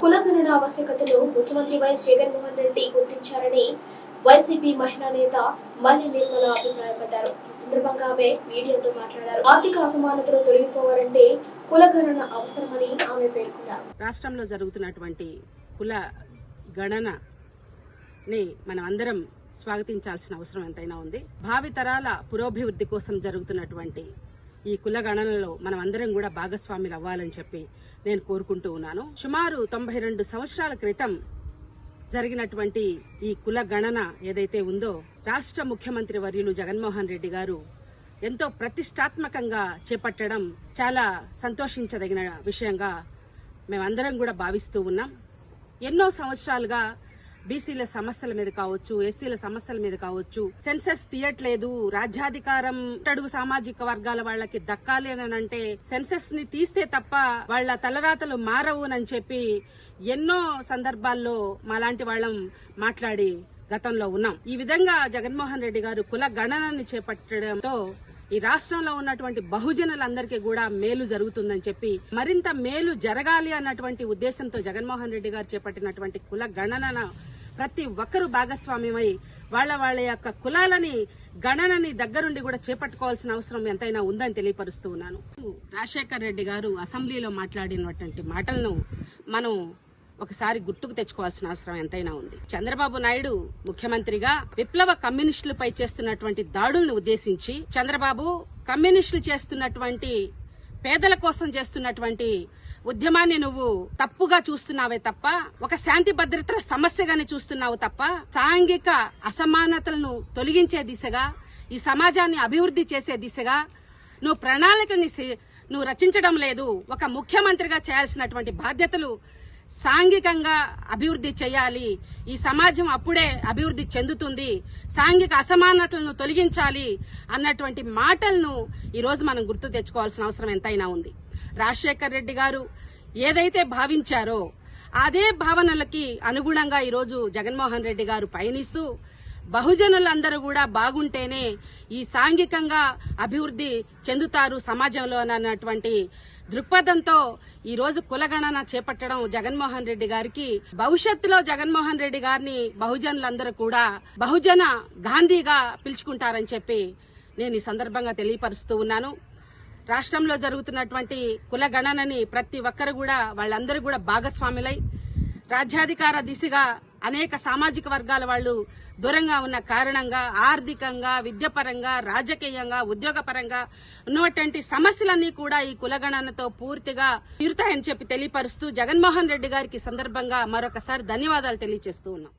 కులగణన ఆవశ్యకతను ముఖ్యమంత్రి వైఎస్ జగన్మోహన్ రెడ్డి గుర్తించారని వైసీపీ మహిళా నేత మల్లి నిర్మల అభిప్రాయపడ్డారు. ఈ సందర్భంగా ఆమె మీడియాతో మాట్లాడారు. ఆర్థిక అసమానతలు తొలగిపోవాలంటే కులగణన అవసరమని ఆమె పేర్కొన్నారు. రాష్ట్రంలో జరుగుతున్నటువంటి కుల గణనని మనం అందరం స్వాగతించాల్సిన అవసరం ఎంతైనా ఉంది. భావితరాల పురోభివృద్ధి కోసం జరుగుతున్నటువంటి ఈ కులగణనలో మనం అందరం కూడా భాగస్వాములు అవ్వాలని చెప్పి నేను కోరుకుంటూ ఉన్నాను. సుమారు తొంభై రెండు సంవత్సరాల క్రితం జరిగినటువంటి ఈ కుల గణన ఏదైతే ఉందో రాష్ట్ర ముఖ్యమంత్రి వర్యులు జగన్మోహన్ రెడ్డి గారు ఎంతో ప్రతిష్టాత్మకంగా చేపట్టడం చాలా సంతోషించదగిన విషయంగా మేమందరం కూడా భావిస్తూ ఉన్నాం. ఎన్నో సంవత్సరాలుగా బీసీల సమస్యల మీద కావచ్చు ఎస్సీల సమస్యల మీద కావచ్చు సెన్సెస్ తీయట్లేదు. రాజ్యాధికారం అడుగు సామాజిక వర్గాల వాళ్ళకి దక్కాలి అని అంటే సెన్సెస్ని తీస్తే తప్ప వాళ్ళ తలరాతలు మారవు అని చెప్పి ఎన్నో సందర్భాల్లో మాలాంటి వాళ్ళం మాట్లాడి గతంలో ఉన్నాం. ఈ విధంగా జగన్మోహన్ రెడ్డి గారు కుల గణనని చేపట్టడంతో ఈ రాష్ట్రంలో ఉన్నటువంటి బహుజనులందరికీ కూడా మేలు జరుగుతుందని చెప్పి మరింత మేలు జరగాలి అన్నటువంటి ఉద్దేశంతో జగన్మోహన్ రెడ్డి గారు చేపట్టినటువంటి కుల గణన ప్రతి ఒక్కరూ భాగస్వామ్యమై వాళ్ళ వాళ్ళ యొక్క కులాలని గణనని దగ్గరుండి కూడా చేపట్టుకోవాల్సిన అవసరం ఎంతైనా ఉందని తెలియపరుస్తూ ఉన్నాను. రాజశేఖర్ రెడ్డి గారు అసెంబ్లీలో మాట్లాడినటువంటి మాటలను మనం ఒకసారి గుర్తుకు తెచ్చుకోవాల్సిన అవసరం ఎంతైనా ఉంది. చంద్రబాబు నాయుడు ముఖ్యమంత్రిగా విప్లవ కమ్యూనిస్టులపై చేస్తున్నటువంటి దాడులను ఉద్దేశించి చంద్రబాబు కమ్యూనిస్టులు చేస్తున్నటువంటి పేదల కోసం చేస్తున్నటువంటి ఉద్యమాన్ని నువ్వు తప్పుగా చూస్తున్నావే తప్ప ఒక శాంతి భద్రతల సమస్యగానే చూస్తున్నావు తప్ప సాంఘిక అసమానతలను తొలగించే దిశగా ఈ సమాజాన్ని అభివృద్ధి చేసే దిశగా నువ్వు ప్రణాళికని సి- నువ్వు రచించడం లేదు. ఒక ముఖ్యమంత్రిగా చేయాల్సినటువంటి బాధ్యతలు సాంఘికంగా అభివృద్ధి చేయాలి. ఈ సమాజం అప్పుడే అభివృద్ధి చెందుతుంది. సాంఘిక అసమానతలను తొలగించాలి అన్నటువంటి మాటలను ఈరోజు మనం గుర్తు తెచ్చుకోవాల్సిన అవసరం ఎంతైనా ఉంది. రాజశేఖర్ రెడ్డి గారు ఏదైతే భావించారో అదే భావనలకి అనుగుణంగా ఈరోజు జగన్మోహన్ రెడ్డి గారు పయనిస్తూ బహుజనులందరూ కూడా బాగుంటేనే ఈ సాంఘికంగా అభివృద్ధి చెందుతారు సమాజంలో అన్నటువంటి దృక్పథంతో ఈ రోజు కులగణన చేపట్టడం జగన్మోహన్ రెడ్డి గారికి భవిష్యత్తులో జగన్మోహన్ రెడ్డి గారిని బహుజనులందరూ కూడా బహుజన గాంధీగా పిలుచుకుంటారని చెప్పి నేను ఈ సందర్భంగా తెలియపరుస్తూ ఉన్నాను. రాష్ట్రంలో జరుగుతున్నటువంటి కులగణనని ప్రతి ఒక్కరు కూడా వాళ్ళందరూ కూడా భాగస్వాములై రాజ్యాధికార దిశగా అనేక సామాజిక వర్గాల వాళ్ళు దూరంగా ఉన్న కారణంగా ఆర్థికంగా విద్యపరంగా రాజకీయంగా ఉద్యోగపరంగా ఉన్నటువంటి సమస్యలన్నీ కూడా ఈ కులగణనతో పూర్తిగా తీరుతాయని చెప్పి తెలియపరుస్తూ జగన్మోహన్ రెడ్డి గారికి సందర్భంగా మరొకసారి ధన్యవాదాలు తెలియజేస్తూ ఉన్నాం.